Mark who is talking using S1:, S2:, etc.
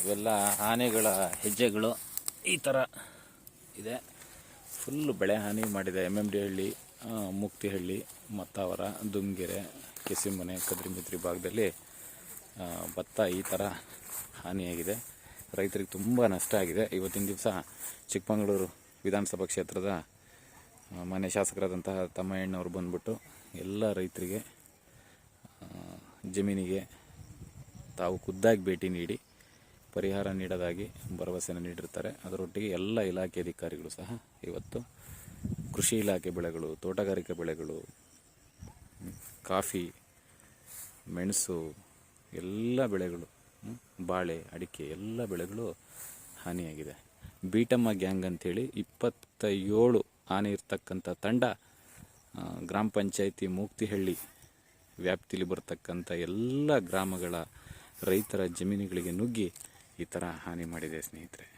S1: ಇವೆಲ್ಲ ಆನೆಗಳ ಹೆಜ್ಜೆಗಳು ಈ ಥರ ಇದೆ. ಫುಲ್ಲು ಬೆಳೆ ಹಾನಿ ಮಾಡಿದೆ. ಎಂ ಎಂ ಡಿ ಹಳ್ಳಿ ಮುಕ್ತಿಹಳ್ಳಿ, ಮತ್ತಾವರ ದುಮ್ಗೆರೆ ಕೆಸಿಮನೆ ಕದ್ರಿಮಿದ್ರಿ ಭಾಗದಲ್ಲಿ ಭತ್ತ ಈ ಥರ ಹಾನಿಯಾಗಿದೆ. ರೈತರಿಗೆ ತುಂಬ ನಷ್ಟ ಆಗಿದೆ. ಇವತ್ತಿನ ದಿವಸ ಚಿಕ್ಕಮಗಳೂರು ವಿಧಾನಸಭಾ ಕ್ಷೇತ್ರದ ಮನೆ ಶಾಸಕರಾದಂತಹ ತಮ್ಮಯ್ಯಣ್ಣವ್ರು ಬಂದ್ಬಿಟ್ಟು ಎಲ್ಲ ರೈತರಿಗೆ ಜಮೀನಿಗೆ ತಾವು ಖುದ್ದಾಗಿ ಭೇಟಿ ನೀಡಿ ಪರಿಹಾರ ನೀಡೋದಾಗಿ ಭರವಸೆಯನ್ನು ನೀಡಿರ್ತಾರೆ. ಅದರೊಟ್ಟಿಗೆ ಎಲ್ಲ ಇಲಾಖೆ ಅಧಿಕಾರಿಗಳು ಸಹ ಇವತ್ತು ಕೃಷಿ ಇಲಾಖೆ ಬೆಳೆಗಳು, ತೋಟಗಾರಿಕೆ ಬೆಳೆಗಳು, ಕಾಫಿ, ಮೆಣಸು, ಎಲ್ಲ ಬೆಳೆಗಳು ಬಾಳೆ, ಅಡಿಕೆ ಎಲ್ಲ ಬೆಳೆಗಳು ಹಾನಿಯಾಗಿದೆ. ಬೀಟಮ್ಮ ಗ್ಯಾಂಗ್ ಅಂಥೇಳಿ ಇಪ್ಪತ್ತ ಏಳು ಆನೆ ಇರ್ತಕ್ಕಂಥ ತಂಡ ಗ್ರಾಮ ಪಂಚಾಯಿತಿ ಮೂಕ್ತಿಹಳ್ಳಿ ವ್ಯಾಪ್ತಿಲಿ ಬರ್ತಕ್ಕಂಥ ಎಲ್ಲ ಗ್ರಾಮಗಳ ರೈತರ ಜಮೀನುಗಳಿಗೆ ನುಗ್ಗಿ ಈ ಥರ ಹಾನಿ ಮಾಡಿದೆ ಸ್ನೇಹಿತರೆ.